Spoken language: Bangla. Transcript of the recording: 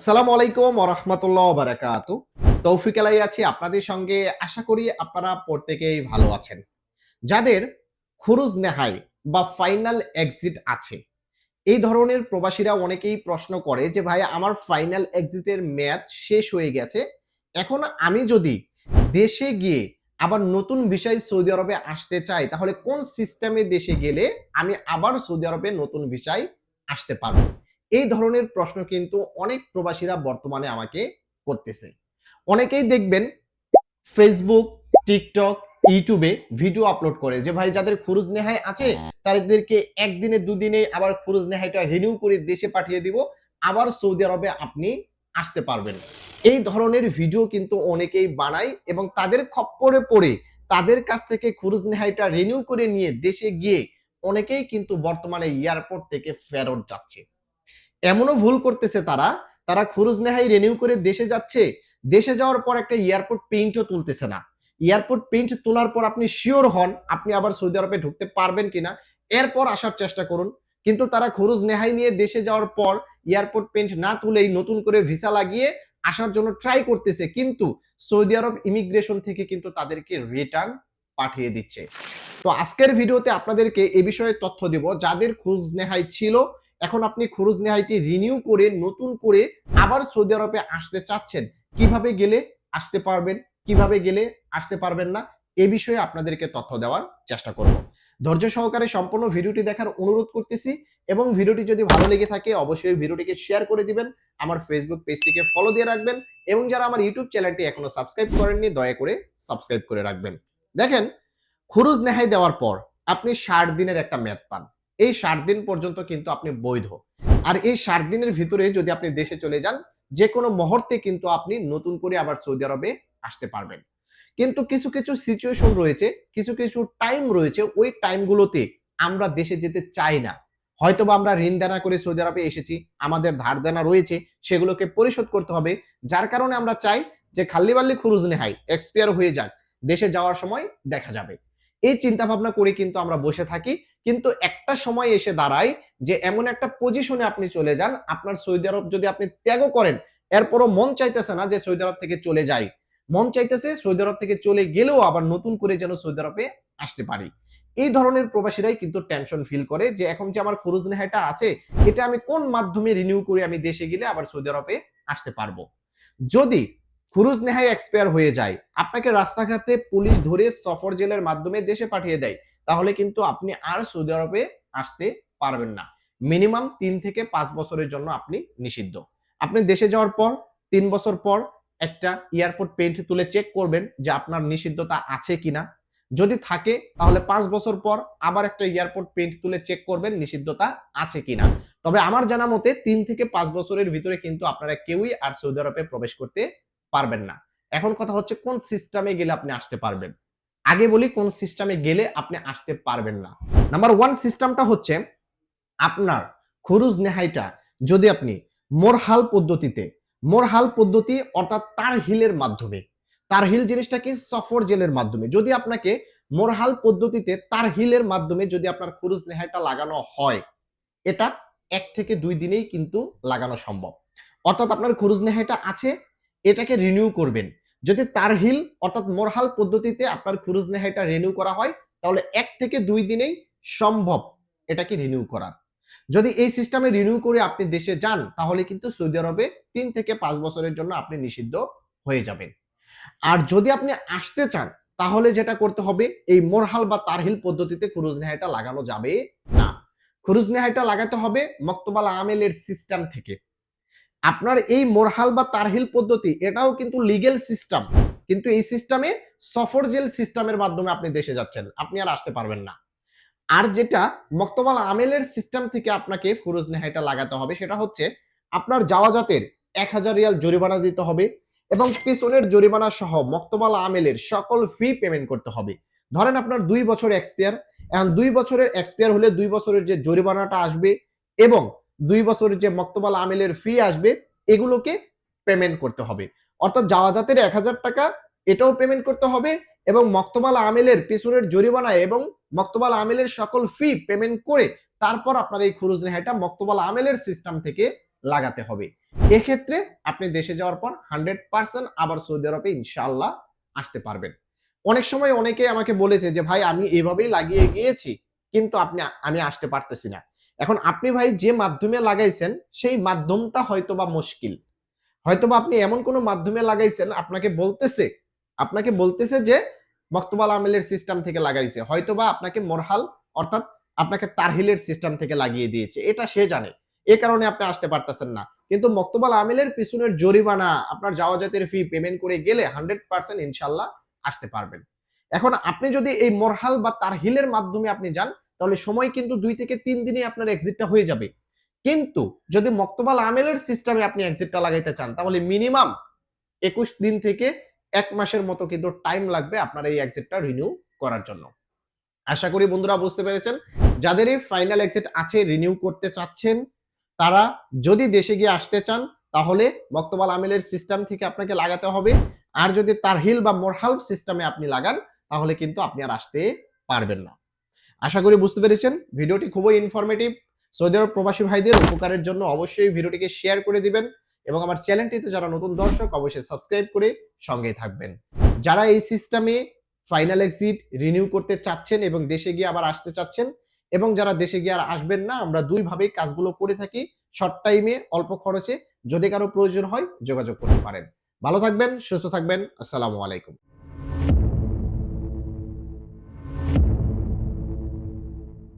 আসসালামু আলাইকুম রহমতুল্লাহ বারাকাত। তৌফিক আলাই আছি আপনাদের সঙ্গে। আশা করি আপনারা প্রত্যেকেই ভালো আছেন। যাদের খুরুজ নেহাই বা ফাইনাল এক্সিট আছে, এই ধরনের প্রবাসীরা অনেকেই প্রশ্ন করে যে, ভাই, আমার ফাইনাল এক্সিটের মেয়াদ শেষ হয়ে গেছে। এখন আমি যদি দেশে গিয়ে আবার নতুন বিষয় সৌদি আরবে আসতে চাই, তাহলে কোন সিস্টেমে দেশে গেলে আমি আবার সৌদি আরবে নতুন বিষয় আসতে পারব? এই ধরনের প্রশ্ন কিন্তু অনেক প্রবাসীরা বর্তমানে আমাকে করতেছে। অনেকেই দেখবেন ফেসবুক টিকটক ইউটিউবে ভিডিও আপলোড করে যে, ভাই, যাদের খুরুজ নেহাই আছে, তাদেরকে একদিনে, দুদিনে আবার খুরুজ নেহাইটা রিনিউ করে দেশে পাঠিয়ে দিব, আবার সৌদি আরবে আপনি আসতে পারবেন। এই ধরনের ভিডিও কিন্তু অনেকেই বানায় এবং তাদের খপ্পরে পড়ে তাদের কাছ থেকে খুরুজ নেহাইটা রিনিউ করে নিয়ে দেশে গিয়ে অনেকেই কিন্তু বর্তমানে এয়ারপোর্ট থেকে ফেরত যাচ্ছে। এমনও ভুল করতেছে তারা তারা খুরুজ নেহাই রেনিউ করে দেশে যাচ্ছে। দেশে যাওয়ার পর একটা এয়ারপোর্ট প্রিন্টও তুলতেছে না। এয়ারপোর্ট প্রিন্ট তোলার পর আপনি শিওর হন, আপনি আবার সৌদি আরবে ঢুকতে পারবেন কিনা, এরপর আসার চেষ্টা করুন। কিন্তু তারা খুরুজ নেহাই নিয়ে দেশে যাওয়ার পর এয়ারপোর্ট প্রিন্ট না তুলেই নতুন করে ভিসা লাগিয়ে আসার জন্য ট্রাই করতেছে। কিন্তু সৌদি আরব ইমিগ্রেশন থেকে কিন্তু তাদেরকে রিটার্ন পাঠিয়ে দিচ্ছে। তো আজকের ভিডিওতে আপনাদেরকে এ বিষয়ে তথ্য দিব। যাদের খুরুজ নেহাই ছিল এখন আপনি খুরুজ নেহাইটি রিনিউ করে, নতুন করে আবার সৌদি আরবে আসতে চাচ্ছেন, কীভাবে গেলে আসতে পারবেন, কীভাবে গেলে আসতে পারবেন না, এ বিষয়ে আপনাদেরকে তথ্য দেওয়ার চেষ্টা করব। ধৈর্য সহকারে সম্পূর্ণ ভিডিওটি দেখার অনুরোধ করতেছি এবং ভিডিওটি যদি ভালো লেগে থাকে, অবশ্যই ভিডিওটিকে শেয়ার করে দিবেন, আমার ফেসবুক পেজটিকে ফলো দিয়ে রাখবেন এবং যারা আমার ইউটিউব চ্যানেলটি এখনও সাবস্ক্রাইব করেননি, দয়া করে সাবস্ক্রাইব করে রাখবেন। দেখেন খুরুজ নেহাই দেওয়ার পর আপনি ষাট দিনের একটা মেয়াদ পান। এই ষাট দিন পর্যন্ত কিন্তু আপনি বৈধ। আর এই ষাট দিনের ভিতরে যদি আপনি দেশে চলে যান যে কোনো মুহূর্তে কিন্তু আপনি নতুন করে আবার সৌদি আরবে আসতে পারবেন। কিন্তু কিছু কিছু সিচুয়েশন রয়েছে, কিছু কিছু টাইম রয়েছে, ওই টাইমগুলোতে আমরা দেশে যেতে চাই না। হয়তোবা আমরা ঋণ দেনা করে সৌদি আরবে এসেছি, আমাদের ধার দেনা রয়েছে, সেগুলোকে পরিশোধ করতে হবে। যার কারণে আমরা চাই যে খাল্লি বাল্লি খুরুজ নেহাই এক্সপায়ার হয়ে যাক, দেশে যাওয়ার সময় দেখা যাবে। এই চিন্তা ভাবনা করে কিন্তু আমরা বসে থাকি। কিন্তু একটা সময় এসে দাঁড়ায় যে এমন একটা পজিশনে আপনি চলে যান, আপনার সৌদি আরব যদি আপনি ত্যাগও করেন, এরপরও মন চাইতেছে না যে সৌদি আরব থেকে চলে যাই। মন চাইতেছে সৌদি আরব থেকে চলে গেলেও আবার নতুন করে যেন সৌদি আরবে আসতে পারি। এই ধরনের প্রবাসীরাই কিন্তু টেনশন ফিল করে যে এখন যে আমার খরচ নেহাটা আছে, এটা আমি কোন মাধ্যমে রিনিউ করে আমি দেশে গেলে আবার সৌদি আরবে আসতে পারব। যদি খুরুজ নেহাই এক্সপায়ার হয়ে যায়। আপনাকে রাস্তাঘাটে পুলিশ ধরে সফর জেলের মাধ্যমে দেশে পাঠিয়ে দেয়। তাহলে কিন্তু আপনি আর সৌদি আরবে আসতে পারবেন না। মিনিমাম তিন থেকে পাঁচ বছরের জন্য আপনি নিষিদ্ধ। আপনি দেশে যাওয়ার পর, তিন বছর পর একটা এয়ারপোর্ট পেন্ট তুলে চেক করবেন যে আপনার নিষিদ্ধতা আছে কিনা। যদি থাকে, তাহলে পাঁচ বছর পর আবার একটা এয়ারপোর্ট পেন্ট তুলে চেক করবেন নিষিদ্ধতা আছে কিনা। তবে আমার জানা মতে, তিন থেকে পাঁচ বছরের ভিতরে কিন্তু আপনারা কেউই আর সৌদি আরবে প্রবেশ করতে পারবেন না। এখন কথা হচ্ছে কোন সিস্টেমে গেলে আপনি আসতে পারবেন? আগে বলি কোন সিস্টেমে গেলে আপনি আসতে পারবেন না। নাম্বার ওয়ান সিস্টেমটা হচ্ছে আপনার খুরুজ নেহাইটা। যদি আপনি মোরহাল পদ্ধতিতে, মোরহাল পদ্ধতি অর্থাৎ তার হিলের মাধ্যমে, তার হিল জিনিসটা কি সফর জেলের মাধ্যমে, যদি আপনাকে মোরহাল পদ্ধতিতে তার হিলের মাধ্যমে যদি আপনার খুরুজ নেহাইটা লাগানো হয়, এটা এক থেকে দুই দিনেই কিন্তু লাগানো সম্ভব। অর্থাৎ আপনার খরুজ নেহাইটা আছে এটাকে রিনিউ করবেন। যদি তার হিল অর্থাৎ মোরহাল পদ্ধতিতে আপনার খুরুজ নেহাইটা রিনিউ করা হয়, তাহলে এক থেকে দুই দিনেই সম্ভব এটাকে রিনিউ করার। যদি এই সিস্টেমে রিনিউ করে আপনি দেশে যান, তাহলে কিন্তু সৌদি আরবে তিন থেকে পাঁচ বছরের জন্য আপনি নিষিদ্ধ হয়ে যাবেন। আর যদি আপনি আসতে চান, তাহলে যেটা করতে হবে, এই মোরহাল বা তারহিল পদ্ধতিতে খুরুজ নেহাইটা লাগানো যাবে না। খুরুজ নেহাইটা লাগাতে হবে মক্তবাল আমেলের সিস্টেম থেকে। আপনার এই মোরহাল বা তারহিল পদ্ধতি, এটাও কিন্তু লিগেল সিস্টেম কিন্তু এই সিস্টেমে সফর জেল সিস্টেমের মাধ্যমে আপনি দেশে যাচ্ছেন, আপনি আর আসতে পারবেন না। আর যেটা মক্তবাল আমেলের সিস্টেম থেকে আপনাকে ফুরুজ নেহাইটা লাগাতে হবে, সেটা হচ্ছে আপনার যাওয়াজাতের এক হাজার রিয়াল জরিমানা দিতে হবে এবং পিছনের জরিমানা সহ মক্তবাল আমেলের সকল ফি পেমেন্ট করতে হবে। ধরেন আপনার দুই বছর এক্সপায়ার এখন দুই বছরের এক্সপায়ার হলে দুই বছরের যে জরিমানাটা আসবে এবং দুই বছরের যে মক্তবাল আমেলের ফি আসবে, এগুলোকে পেমেন্ট করতে হবে। অর্থাৎ যাওয়াজাতের এক হাজার টাকা এটাও পেমেন্ট করতে হবে এবং মক্তবাল আমেলের পেছনের জরিমানা এবং মক্তবাল আমেলের সকল ফি পেমেন্ট করে তারপর আপনার এই খুরুজ রেহাইটা মক্তবাল আমেলের সিস্টেম থেকে লাগাতে হবে। এক্ষেত্রে আপনি দেশে যাওয়ার পর হান্ড্রেড পার্সেন্ট আবার সৌদি আরবে ইনশাল্লাহ আসতে পারবেন। অনেক সময় অনেকে আমাকে বলেছে যে, ভাই, আমি এভাবেই লাগিয়ে গিয়েছি, কিন্তু আপনি, আমি আসতে পারতেছি না। এখন আপনি ভাই যে মাধ্যমে লাগাইছেন, সেই মাধ্যমটা হয়তোবা মুশকিল। হয়তোবা আপনি এমন কোনো মাধ্যমে লাগাইছেন, আপনাকে বলতেছে আপনাকে বলতেছে যে বক্তবাল আমেলের সিস্টেম থেকে লাগাইছে। হয়তোবা আপনাকে মোরহাল, অর্থাৎ আপনাকে তারহিলের সিস্টেম থেকে লাগিয়ে দিয়েছে। এটা সে জানে। এ কারণে আপনি আসতে পারতেছেন না। কিন্তু মক্তবাল আমিলের পিছনের জরিমানা, আপনার যাওয়া জাতের ফি পেমেন্ট করে গেলে হান্ড্রেড পার্সেন্ট ইনশাল্লাহ আসতে পারবেন। এখন আপনি যদি এই মোরহাল বা তারহিলের মাধ্যমে আপনি যান তাহলে সময় কিন্তু দুই থেকে তিন দিনে আপনার এক্সিটটা হয়ে যাবে। কিন্তু যদি মক্তবাল আমেলের সিস্টেমে আপনি এক্সিটটা লাগাইতে চান, তাহলে মিনিমাম একুশ দিন থেকে এক মাসের মতো কিন্তু টাইম লাগবে আপনার এই এক্সিটটা রিনিউ করার জন্য। আশা করি বন্ধুরা বুঝতে পেরেছেন। যাদের এই ফাইনাল এক্সিট আছে রিনিউ করতে চাচ্ছেন, তারা যদি দেশে গিয়ে আসতে চান, তাহলে বক্তবাল আমেলের সিস্টেম থেকে আপনাকে লাগাতে হবে। আর যদি তারহিল বা মোরহাল সিস্টেমে আপনি লাগান, তাহলে কিন্তু আপনি আর আসতে পারবেন না। আশা করি বুঝতে পেরেছেন। ভিডিওটি খুবই ইনফরমেটিভ সৌদি আরব প্রবাসী ভাইদের উপকারের জন্য অবশ্যই ভিডিওটিকে শেয়ার করে দিবেন এবং আমার চ্যানেলটিতে যারা নতুন দর্শক, অবশ্যই সাবস্ক্রাইব করে সঙ্গেই থাকবেন। যারা এই সিস্টেমে ফাইনাল এক্সিট রিনিউ করতে চাচ্ছেন এবং দেশে গিয়ে আবার আসতে চাচ্ছেন এবং যারা দেশে গিয়ে আর আসবেন না, আমরা দুইভাবেই কাজগুলো করে থাকি শর্ট টাইমে অল্প খরচে। যদি কারও প্রয়োজন হয়, যোগাযোগ করতে পারেন। ভালো থাকবেন, সুস্থ থাকবেন। আসসালামু আলাইকুম।